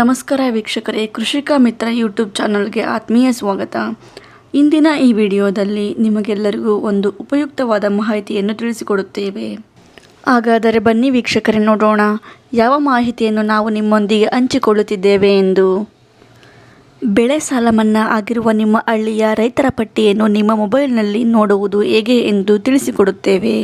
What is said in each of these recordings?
ನಮಸ್ಕಾರ ವೀಕ್ಷಕರೇ, ಕೃಷಿಕ ಮಿತ್ರ ಯೂಟ್ಯೂಬ್ ಚಾನಲ್ಗೆ ಆತ್ಮೀಯ ಸ್ವಾಗತ. ಇಂದಿನ ಈ ವಿಡಿಯೋದಲ್ಲಿ ನಿಮಗೆಲ್ಲರಿಗೂ ಒಂದು ಉಪಯುಕ್ತವಾದ ಮಾಹಿತಿಯನ್ನು ತಿಳಿಸಿಕೊಡುತ್ತೇವೆ. ಹಾಗಾದರೆ ಬನ್ನಿ ವೀಕ್ಷಕರೇ ನೋಡೋಣ, ಯಾವ ಮಾಹಿತಿಯನ್ನು ನಾವು ನಿಮ್ಮೊಂದಿಗೆ ಹಂಚಿಕೊಳ್ಳುತ್ತಿದ್ದೇವೆ ಎಂದು. ಬೆಳೆ ಸಾಲ ಮನ್ನಾ ಆಗಿರುವ ನಿಮ್ಮ ಹಳ್ಳಿಯ ರೈತರ ಪಟ್ಟಿಯನ್ನು ನಿಮ್ಮ ಮೊಬೈಲ್ನಲ್ಲಿ ನೋಡುವುದು ಹೇಗೆ ಎಂದು ತಿಳಿಸಿಕೊಡುತ್ತೇವೆ.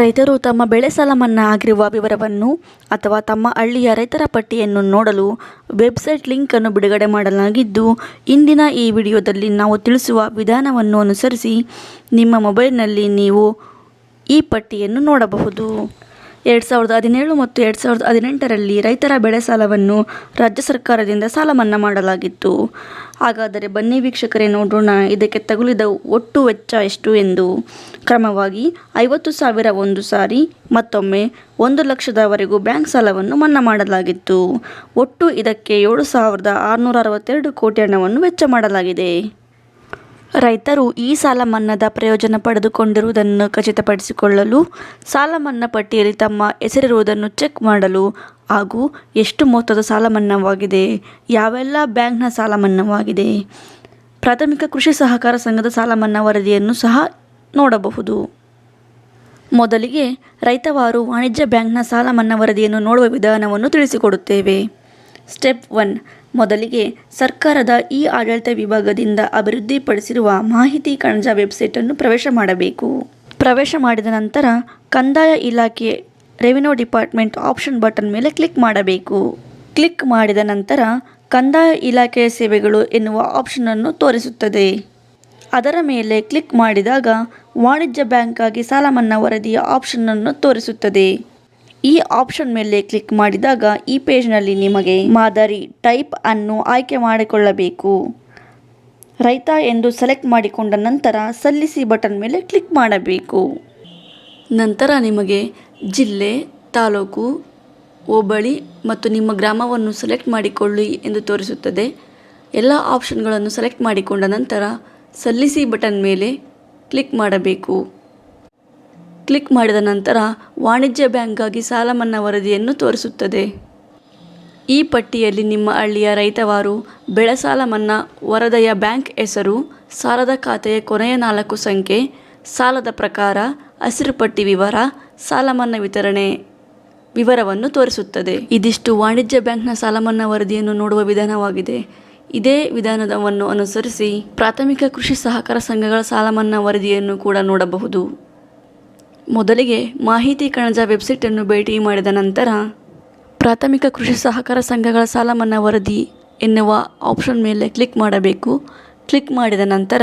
ರೈತರು ತಮ್ಮ ಬೆಳೆ ಸಾಲ ಮನ್ನಾ ಆಗಿರುವ ವಿವರವನ್ನು ಅಥವಾ ತಮ್ಮ ಹಳ್ಳಿಯ ರೈತರ ಪಟ್ಟಿಯನ್ನು ನೋಡಲು ವೆಬ್ಸೈಟ್ ಲಿಂಕನ್ನು ಬಿಡುಗಡೆ ಮಾಡಲಾಗಿದ್ದು, ಇಂದಿನ ಈ ವಿಡಿಯೋದಲ್ಲಿ ನಾವು ತಿಳಿಸುವ ವಿಧಾನವನ್ನು ಅನುಸರಿಸಿ ನಿಮ್ಮ ಮೊಬೈಲ್ನಲ್ಲಿ ನೀವು ಈ ಪಟ್ಟಿಯನ್ನು ನೋಡಬಹುದು. ಎರಡು ಸಾವಿರದ ಹದಿನೇಳು ಮತ್ತು ಎರಡು ಸಾವಿರದ ಹದಿನೆಂಟರಲ್ಲಿ ರೈತರ ಬೆಳೆ ಸಾಲವನ್ನು ರಾಜ್ಯ ಸರ್ಕಾರದಿಂದ ಸಾಲ ಮನ್ನಾ ಮಾಡಲಾಗಿತ್ತು. ಹಾಗಾದರೆ ಬನ್ನಿ ವೀಕ್ಷಕರೇ, ನೋಡೋಣ ಇದಕ್ಕೆ ತಗುಲಿದ ಒಟ್ಟು ವೆಚ್ಚ ಎಷ್ಟು ಎಂದು. ಕ್ರಮವಾಗಿ ಐವತ್ತು ಸಾವಿರ ಒಂದು ಸಾರಿ, ಮತ್ತೊಮ್ಮೆ ಒಂದು ಲಕ್ಷದವರೆಗೂ ಬ್ಯಾಂಕ್ ಸಾಲವನ್ನು ಮನ್ನಾ ಮಾಡಲಾಗಿತ್ತು. ಒಟ್ಟು ಇದಕ್ಕೆ ಏಳು ಸಾವಿರದ ಆರುನೂರ ಅರವತ್ತೆರಡು ಕೋಟಿ ಹಣವನ್ನು ವೆಚ್ಚ ಮಾಡಲಾಗಿದೆ. ರೈತರು ಈ ಸಾಲ ಮನ್ನಾದ ಪ್ರಯೋಜನ ಪಡೆದುಕೊಂಡಿರುವುದನ್ನು ಖಚಿತಪಡಿಸಿಕೊಳ್ಳಲು ಸಾಲ ಮನ್ನಾ ಪಟ್ಟಿಯಲ್ಲಿ ತಮ್ಮ ಹೆಸರಿರುವುದನ್ನು ಚೆಕ್ ಮಾಡಲು ಹಾಗೂ ಎಷ್ಟು ಮೊತ್ತದ ಸಾಲ ಮನ್ನಾವಾಗಿದೆ, ಯಾವೆಲ್ಲ ಬ್ಯಾಂಕ್ನ ಸಾಲ ಮನ್ನಾವಾಗಿದೆ. ಪ್ರಾಥಮಿಕ ಕೃಷಿ ಸಹಕಾರ ಸಂಘದ ಸಾಲ ಮನ್ನಾ ವರದಿಯನ್ನು ಸಹ ನೋಡಬಹುದು. ಮೊದಲಿಗೆ ರೈತವಾರು ವಾಣಿಜ್ಯ ಬ್ಯಾಂಕ್ನ ಸಾಲ ಮನ್ನಾ ವರದಿಯನ್ನು ನೋಡುವ ವಿಧಾನವನ್ನು ತಿಳಿಸಿಕೊಡುತ್ತೇವೆ. ಸ್ಟೆಪ್ ಒನ್, ಮೊದಲಿಗೆ ಸರ್ಕಾರದ ಇ ಆಡಳಿತ ವಿಭಾಗದಿಂದ ಅಭಿವೃದ್ಧಿಪಡಿಸಿರುವ ಮಾಹಿತಿ ಕಣಜ ವೆಬ್ಸೈಟನ್ನು ಪ್ರವೇಶ ಮಾಡಬೇಕು. ಪ್ರವೇಶ ಮಾಡಿದ ನಂತರ ಕಂದಾಯ ಇಲಾಖೆ ರೆವಿನ್ಯೂ ಡಿಪಾರ್ಟ್ಮೆಂಟ್ ಆಪ್ಷನ್ ಬಟನ್ ಮೇಲೆ ಕ್ಲಿಕ್ ಮಾಡಬೇಕು. ಕ್ಲಿಕ್ ಮಾಡಿದ ನಂತರ ಕಂದಾಯ ಇಲಾಖೆಯ ಸೇವೆಗಳು ಎನ್ನುವ ಆಪ್ಷನನ್ನು ತೋರಿಸುತ್ತದೆ. ಅದರ ಮೇಲೆ ಕ್ಲಿಕ್ ಮಾಡಿದಾಗ ವಾಣಿಜ್ಯ ಬ್ಯಾಂಕ್ಗಾಗಿ ಸಾಲ ಮನ್ನಾ ವರದಿಯ ಆಪ್ಷನನ್ನು ತೋರಿಸುತ್ತದೆ. ಈ ಆಪ್ಷನ್ ಮೇಲೆ ಕ್ಲಿಕ್ ಮಾಡಿದಾಗ ಈ ಪೇಜ್ನಲ್ಲಿ ನಿಮಗೆ ಮಾದರಿ ಟೈಪ್ ಅನ್ನು ಆಯ್ಕೆ ಮಾಡಿಕೊಳ್ಳಬೇಕು. ರೈತ ಎಂದು ಸೆಲೆಕ್ಟ್ ಮಾಡಿಕೊಂಡ ನಂತರ ಸಲ್ಲಿಸಿ ಬಟನ್ ಮೇಲೆ ಕ್ಲಿಕ್ ಮಾಡಬೇಕು. ನಂತರ ನಿಮಗೆ ಜಿಲ್ಲೆ, ತಾಲೂಕು, ಹೋಬಳಿ ಮತ್ತು ನಿಮ್ಮ ಗ್ರಾಮವನ್ನು ಸೆಲೆಕ್ಟ್ ಮಾಡಿಕೊಳ್ಳಿ ಎಂದು ತೋರಿಸುತ್ತದೆ. ಎಲ್ಲ ಆಪ್ಷನ್ಗಳನ್ನು ಸೆಲೆಕ್ಟ್ ಮಾಡಿಕೊಂಡ ನಂತರ ಸಲ್ಲಿಸಿ ಬಟನ್ ಮೇಲೆ ಕ್ಲಿಕ್ ಮಾಡಬೇಕು. ಕ್ಲಿಕ್ ಮಾಡಿದ ನಂತರ ವಾಣಿಜ್ಯ ಬ್ಯಾಂಕ್ಗಾಗಿ ಸಾಲ ಮನ್ನಾ ವರದಿಯನ್ನು ತೋರಿಸುತ್ತದೆ. ಈ ಪಟ್ಟಿಯಲ್ಲಿ ನಿಮ್ಮ ಹಳ್ಳಿಯ ರೈತವಾರು ಬೆಳೆ ಸಾಲ ಮನ್ನಾ ವರದಿಯ ಬ್ಯಾಂಕ್ ಹೆಸರು, ಸಾಲದ ಖಾತೆಯ ಕೊನೆಯ ನಾಲ್ಕು ಸಂಖ್ಯೆ, ಸಾಲದ ಪ್ರಕಾರ, ಹಸಿರು ಪಟ್ಟಿ ವಿವರ, ಸಾಲ ಮನ್ನಾ ವಿತರಣೆ ವಿವರವನ್ನು ತೋರಿಸುತ್ತದೆ. ಇದಿಷ್ಟು ವಾಣಿಜ್ಯ ಬ್ಯಾಂಕ್ನ ಸಾಲ ಮನ್ನಾ ವರದಿಯನ್ನು ನೋಡುವ ವಿಧಾನವಾಗಿದೆ. ಇದೇ ವಿಧಾನವನ್ನು ಅನುಸರಿಸಿ ಪ್ರಾಥಮಿಕ ಕೃಷಿ ಸಹಕಾರ ಸಂಘಗಳ ಸಾಲ ಮನ್ನಾ ವರದಿಯನ್ನು ಕೂಡ ನೋಡಬಹುದು. ಮೊದಲಿಗೆ ಮಾಹಿತಿ ಕಣಜ ವೆಬ್ಸೈಟನ್ನು ಭೇಟಿ ಮಾಡಿದ ನಂತರ ಪ್ರಾಥಮಿಕ ಕೃಷಿ ಸಹಕಾರ ಸಂಘಗಳ ಸಾಲ ಮನ್ನಾ ವರದಿ ಎನ್ನುವ ಆಪ್ಷನ್ ಮೇಲೆ ಕ್ಲಿಕ್ ಮಾಡಬೇಕು. ಕ್ಲಿಕ್ ಮಾಡಿದ ನಂತರ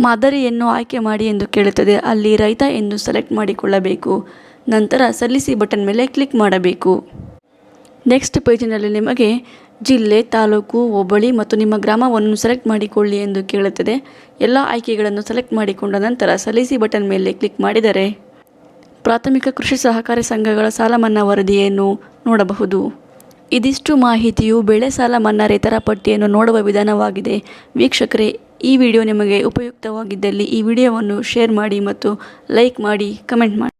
ಮಾದರಿಯನ್ನು ಆಯ್ಕೆ ಮಾಡಿ ಎಂದು ಕೇಳುತ್ತದೆ. ಅಲ್ಲಿ ರೈತ ಎಂದು ಸೆಲೆಕ್ಟ್ ಮಾಡಿಕೊಳ್ಳಬೇಕು. ನಂತರ ಸಲ್ಲಿಸಿ ಬಟನ್ ಮೇಲೆ ಕ್ಲಿಕ್ ಮಾಡಬೇಕು. ನೆಕ್ಸ್ಟ್ ಪೇಜಿನಲ್ಲಿ ನಿಮಗೆ ಜಿಲ್ಲೆ, ತಾಲೂಕು, ಹೋಬಳಿ ಮತ್ತು ನಿಮ್ಮ ಗ್ರಾಮವನ್ನು ಸೆಲೆಕ್ಟ್ ಮಾಡಿಕೊಳ್ಳಿ ಎಂದು ಕೇಳುತ್ತದೆ. ಎಲ್ಲ ಆಯ್ಕೆಗಳನ್ನು ಸೆಲೆಕ್ಟ್ ಮಾಡಿಕೊಂಡ ನಂತರ ಸಲ್ಲಿಸಿ ಬಟನ್ ಮೇಲೆ ಕ್ಲಿಕ್ ಮಾಡಿದರೆ ಪ್ರಾಥಮಿಕ ಕೃಷಿ ಸಹಕಾರಿ ಸಂಘಗಳ ಸಾಲ ಮನ್ನಾ ವರದಿಯನ್ನು ನೋಡಬಹುದು. ಇದಿಷ್ಟು ಮಾಹಿತಿಯು ಬೆಳೆ ಸಾಲ ಮನ್ನಾ ರೈತರ ಪಟ್ಟಿಯನ್ನು ನೋಡುವ ವಿಧಾನವಾಗಿದೆ. ವೀಕ್ಷಕರೇ, ಈ ವಿಡಿಯೋ ನಿಮಗೆ ಉಪಯುಕ್ತವಾಗಿದ್ದಲ್ಲಿ ಈ ವಿಡಿಯೋವನ್ನು ಶೇರ್ ಮಾಡಿ ಮತ್ತು ಲೈಕ್ ಮಾಡಿ, ಕಮೆಂಟ್ ಮಾಡಿ.